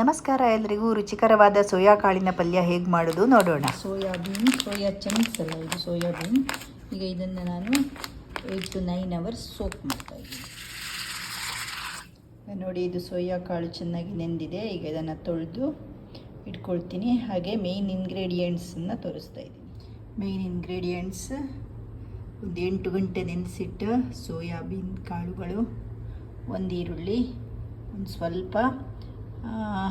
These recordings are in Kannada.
ನಮಸ್ಕಾರ ಎಲ್ರಿಗೂ. ರುಚಿಕರವಾದ ಸೋಯಾ ಕಾಳಿನ ಪಲ್ಯ ಹೇಗೆ ಮಾಡೋದು ನೋಡೋಣ. ಸೋಯಾಬೀನ್ ಸೋಯಾ ಚಂಕ್ಸ್ ಅಲ್ಲ ಇದು ಸೋಯಾಬೀನ್ ಈಗ ಇದನ್ನು ನಾನು eight to nine hours soak ಮಾಡ್ತಾ ಇದ್ದೀನಿ. ನೋಡಿ, ಇದು ಸೋಯಾ ಕಾಳು ಚೆನ್ನಾಗಿ ನೆಂದಿದೆ. ಈಗ ಇದನ್ನು ತೊಳೆದು ಇಟ್ಕೊಳ್ತೀನಿ. ಹಾಗೆ ಮೇಯ್ನ್ ಇಂಗ್ರೀಡಿಯೆಂಟ್ಸನ್ನು ತೋರಿಸ್ತಾ ಇದ್ದೀನಿ. ಮೇಯ್ನ್ ಇಂಗ್ರೀಡಿಯೆಂಟ್ಸ್ ಒಂದು ಎಂಟು ಗಂಟೆ ನೆನೆಸಿಟ್ಟು ಸೋಯಾಬೀನ್ ಕಾಳುಗಳು, ಒಂದು ಈರುಳ್ಳಿ, ಒಂದು ಸ್ವಲ್ಪ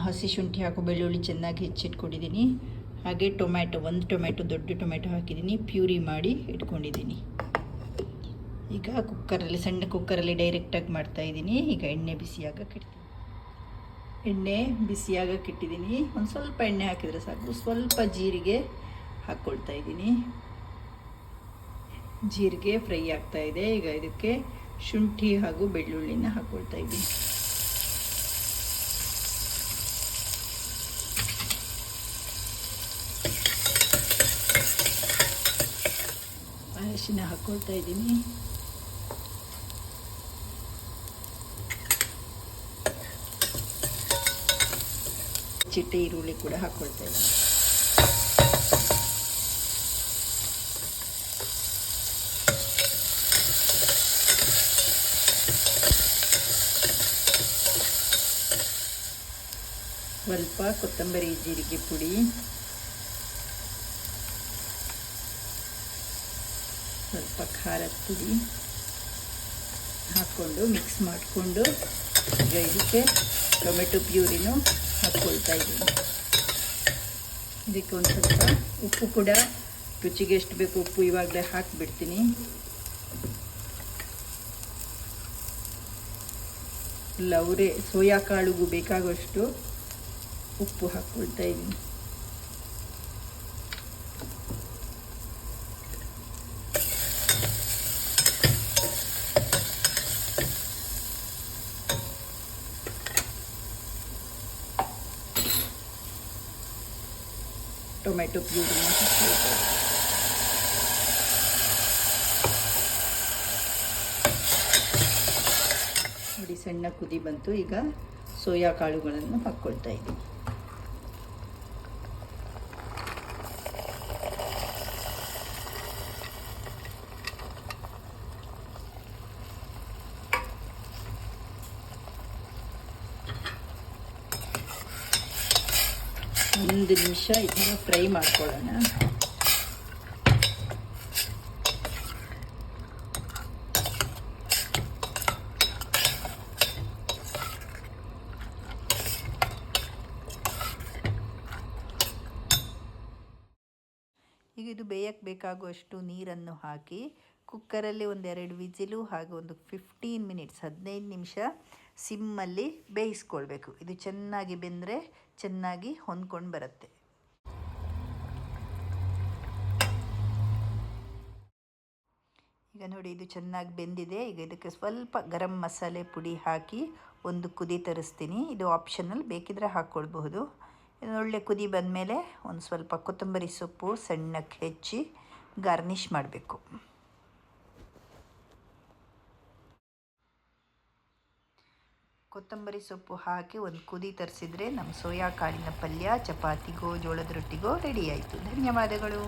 ಹಸಿ ಶುಂಠಿ ಹಾಕು ಬೆಳ್ಳುಳ್ಳಿ ಚೆನ್ನಾಗಿ ಹೆಚ್ಚಿಟ್ಕೊಂಡಿದ್ದೀನಿ. ಹಾಗೆ ಟೊಮ್ಯಾಟೊ, ಒಂದು ಟೊಮ್ಯಾಟೊ, ದೊಡ್ಡ ಟೊಮ್ಯಾಟೊ ಹಾಕಿದ್ದೀನಿ. ಪ್ಯೂರಿ ಮಾಡಿ ಇಟ್ಕೊಂಡಿದ್ದೀನಿ. ಈಗ ಕುಕ್ಕರಲ್ಲಿ, ಸಣ್ಣ ಕುಕ್ಕರಲ್ಲಿ ಡೈರೆಕ್ಟಾಗಿ ಮಾಡ್ತಾ ಇದ್ದೀನಿ. ಈಗ ಎಣ್ಣೆ ಬಿಸಿಯಾಗಕ್ಕೆ ಕಟ್ತೀನಿ ಎಣ್ಣೆ ಬಿಸಿಯಾಗಕ್ಕೆ ಇಟ್ಟಿದ್ದೀನಿ. ಒಂದು ಸ್ವಲ್ಪ ಎಣ್ಣೆ ಹಾಕಿದರೆ ಸಾಕು. ಸ್ವಲ್ಪ ಜೀರಿಗೆ ಹಾಕ್ಕೊಳ್ತಾ ಇದ್ದೀನಿ. ಜೀರಿಗೆ ಫ್ರೈ ಆಗ್ತಾಯಿದೆ ಈಗ ಇದಕ್ಕೆ ಶುಂಠಿ ಹಾಗೂ ಬೆಳ್ಳುಳ್ಳಿನ ಹಾಕ್ಕೊಳ್ತಾ ಇದ್ದೀನಿ. ಅರಿಶಿನ ಹಾಕ್ಕೊಳ್ತಾ ಇದ್ದೀನಿ. ಚಿಟ್ಟೆ ಈರುಳ್ಳಿ ಕೂಡ ಹಾಕ್ಕೊಳ್ತಾ ಇದ್ದೀನಿ. ಸ್ವಲ್ಪ ಕೊತ್ತಂಬರಿ ಜೀರಿಗೆ ಪುಡಿ. ಸ್ವಲ್ಪ ಖಾರದ ಪುಡಿ ಹಾಕ್ಕೊಂಡು ಮಿಕ್ಸ್ ಮಾಡಿಕೊಂಡು ಈಗ ಇದಕ್ಕೆ ಟೊಮೆಟೊ ಪ್ಯೂರಿನೂ ಹಾಕ್ಕೊಳ್ತಾ ಇದ್ದೀನಿ. ಇದಕ್ಕೆ ಒಂದು ಸ್ವಲ್ಪ ಉಪ್ಪು ಕೂಡ ರುಚಿಗೆ ಎಷ್ಟು ಬೇಕು ಉಪ್ಪು ಇವಾಗಲೇ ಹಾಕಿಬಿಡ್ತೀನಿ. ಲವರೆ, ಸೋಯಾ ಕಾಳುಗೂ ಬೇಕಾಗುವಷ್ಟು ಉಪ್ಪು ಹಾಕ್ಕೊಳ್ತಾ ಇದ್ದೀನಿ. ಟೊಮೆಟೊ ಪ್ಯೂರಿನ ನೋಡಿ ಸಣ್ಣ ಕುದಿ ಬಂತು. ಈಗ ಸೋಯಾ ಕಾಳುಗಳನ್ನು ಹಾಕ್ಕೊಳ್ತಾ ಇದ್ದೀನಿ. ಒಂದು ನಿಮಿಷ ಇದನ್ನು ಫ್ರೈ ಮಾಡ್ಕೊಳ್ಳೋಣ. ಈಗ ಇದು ಬೇಯಕ್ಕೆ ಬೇಕಾಗುವಷ್ಟು ನೀರನ್ನು ಹಾಕಿ ಕುಕ್ಕರಲ್ಲಿ ಒಂದೆರಡು ವಿಜಿಲು ಹಾಗೂ ಒಂದು ಫಿಫ್ಟೀನ್ ಮಿನಿಟ್ಸ್ ಹದಿನೈದು ನಿಮಿಷ ಸಿಮ್ಮಲ್ಲಿ ಬೇಯಿಸ್ಕೊಳ್ಬೇಕು. ಇದು ಚೆನ್ನಾಗಿ ಬೆಂದರೆ ಚೆನ್ನಾಗಿ ಹೊಂದ್ಕೊಂಡು ಬರುತ್ತೆ. ಈಗ ನೋಡಿ, ಇದು ಚೆನ್ನಾಗಿ ಬೆಂದಿದೆ. ಈಗ ಇದಕ್ಕೆ ಸ್ವಲ್ಪ ಗರಂ ಮಸಾಲೆ ಪುಡಿ ಹಾಕಿ ಒಂದು ಕುದಿ ತರಿಸ್ತೀನಿ. ಇದು ಆಪ್ಷನಲ್, ಬೇಕಿದ್ರೆ ಹಾಕ್ಕೊಳ್ಬಹುದು ಒಳ್ಳೆ ಕುದಿ ಬಂದಮೇಲೆ ಒಂದು ಸ್ವಲ್ಪ ಕೊತ್ತಂಬರಿ ಸೊಪ್ಪು ಸಣ್ಣಕ್ಕೆ ಹೆಚ್ಚಿ ಗಾರ್ನಿಷ್ ಮಾಡಬೇಕು. ಕೊತ್ತಂಬರಿ ಸೊಪ್ಪು ಹಾಕಿ ಒಂದು ಕುದಿ ತರಿಸಿದ್ರೆ ನಮ್ಮ ಸೋಯಾ ಕಾಳಿನ ಪಲ್ಯ ಚಪಾತಿಗೋ ಜೋಳದ ರೊಟ್ಟಿಗೋ ರೆಡಿ ಆಯಿತು. ಧನ್ಯವಾದಗಳು.